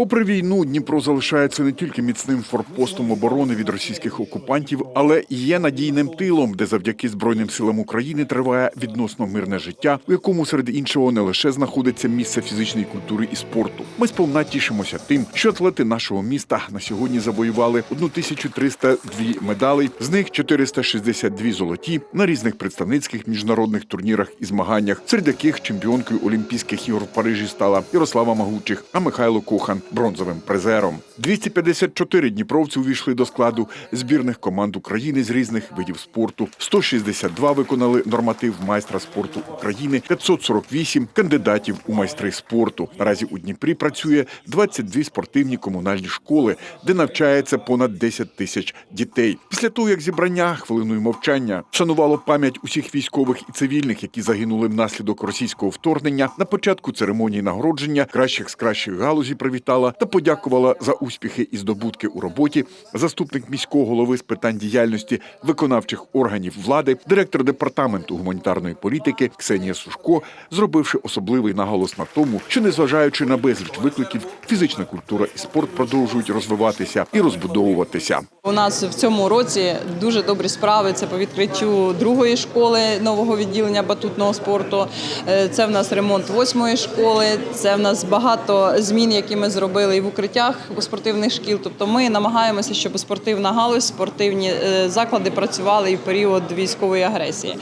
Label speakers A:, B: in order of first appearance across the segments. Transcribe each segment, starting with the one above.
A: Попри війну, Дніпро залишається не тільки міцним форпостом оборони від російських окупантів, але і є надійним тилом, де завдяки Збройним силам України триває відносно мирне життя, у якому серед іншого не лише знаходиться місце фізичної культури і спорту. Ми сповна тішимося тим, що атлети нашого міста на сьогодні завоювали 1302 медалей, з них 462 золоті на різних представницьких міжнародних турнірах і змаганнях, серед яких чемпіонкою Олімпійських ігор в Парижі стала Ярослава Магучих, а Михайло Кохан бронзовим призером. 254 дніпровці увійшли до складу збірних команд України з різних видів спорту. 162 виконали норматив майстра спорту України, 548 кандидатів у майстри спорту. Наразі у Дніпрі працює 22 спортивні комунальні школи, де навчається понад 10 тисяч дітей. Після того, як зібрання хвилиною мовчання шанувало пам'ять усіх військових і цивільних, які загинули внаслідок російського вторгнення, на початку церемонії нагородження кращих з кращих галузі привітала та подякувала за успіхи і здобутки у роботі заступник міського голови з питань діяльності виконавчих органів влади, директор департаменту гуманітарної політики Ксенія Сушко, зробивши особливий наголос на тому, що незважаючи на безліч викликів, фізична культура і спорт продовжують розвиватися і розбудовуватися.
B: У нас в цьому році дуже добрі справи. Це по відкриттю другої школи нового відділення батутного спорту. Е, Це в нас ремонт восьмої школи. Це в нас багато змін, які ми зробили і в укриттях спортивних шкіл. Тобто ми намагаємося, щоб спортивна галузь, спортивні е, заклади працювали і в період військової агресії.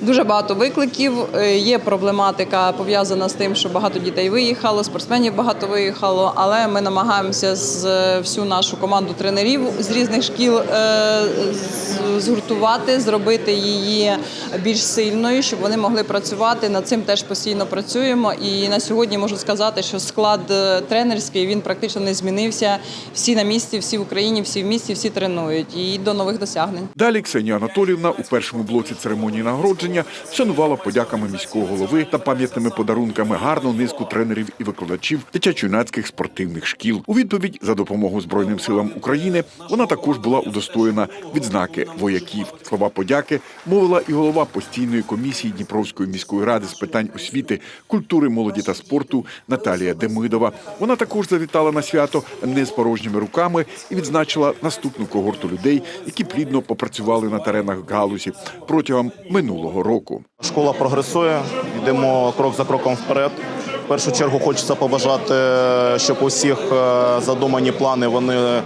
B: Дуже багато викликів. Е, Є проблематика пов'язана з тим, що багато дітей виїхало, спортсменів багато виїхало. Але ми намагаємося з всю нашу команду тренерів з різних шкіл е, згуртувати, зробити її більш сильною, щоб вони могли працювати. Над цим теж постійно працюємо. І на сьогодні можу сказати, що склад е, тренерський він практично не змінився. Всі на місці, всі в Україні, всі в місті, всі тренують і до нових досягнень.
A: Далі Ксенія Анатоліївна у першому блоці церемонії нагородження вшанувала подяками міського голови та пам'ятними подарунками гарну низку тренерів і викладачів дитячо-юнацьких спортивних шкіл. У відповідь за допомогу Збройним силам України вона також була удостоєна відзнаки вояків. Слова подяки мовила і голова постійної комісії Дніпровської міської ради з питань освіти, культури, молоді та спорту Наталія Демидова. Вона також завітала на свято не з порожніми руками і відзначила наступну когорту людей, які плідно попрацювали на теренах галузі протягом минулого року.
C: Школа прогресує, йдемо крок за кроком вперед. В першу чергу хочеться побажати, щоб усіх е, задумані плани вони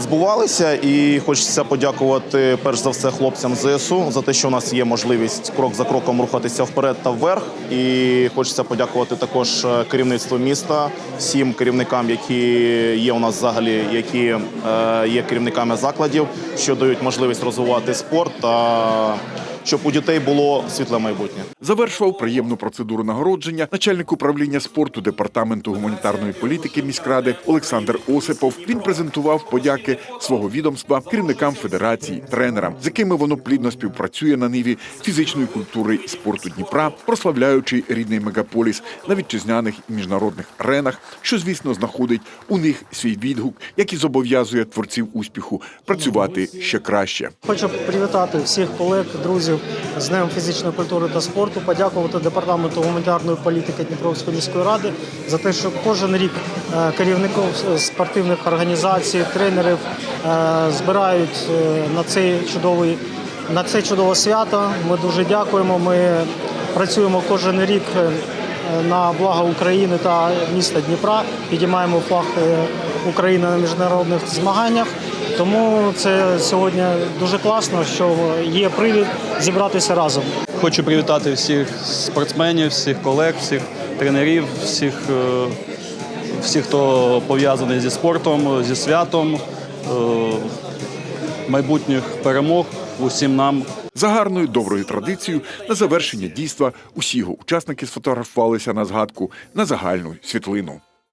C: збувалися. І хочеться подякувати перш за все хлопцям ЗСУ за те, що у нас є можливість крок за кроком рухатися вперед та вверх. І хочеться подякувати також е, керівництву міста, всім керівникам, які є у нас взагалі, які е, є керівниками закладів, що дають можливість розвивати спорт та щоб у дітей було світле майбутнє.
A: Завершував приємну процедуру нагородження начальник управління спорту департаменту гуманітарної політики міськради Олександр Осипов. Він презентував подяки свого відомства керівникам федерації, тренерам, з якими воно плідно співпрацює на ниві фізичної культури і спорту Дніпра, прославляючи рідний мегаполіс на вітчизняних і міжнародних аренах, що звісно знаходить у них свій відгук, який зобов'язує творців успіху працювати ще краще.
D: Хочу привітати всіх колег, друзів з Днем фізичної культури та спорту, подякувати департаменту гуманітарної політики Дніпровської міської ради за те, що кожен рік е, керівників спортивних організацій, тренерів е, збирають е, на цей чудовий на це чудове свято. Ми дуже дякуємо. Ми працюємо кожен рік. На благо України та міста Дніпра підіймаємо флаг України на міжнародних змаганнях. Тому це сьогодні дуже класно, що є привід зібратися разом.
E: Хочу привітати всіх спортсменів, всіх колег, всіх тренерів, всіх, е, всіх хто пов'язаний зі спортом, зі святом, е, майбутніх перемог усім нам.
A: За гарною доброю традицією на завершення дійства усі його учасники сфотографувалися на згадку на загальну світлину.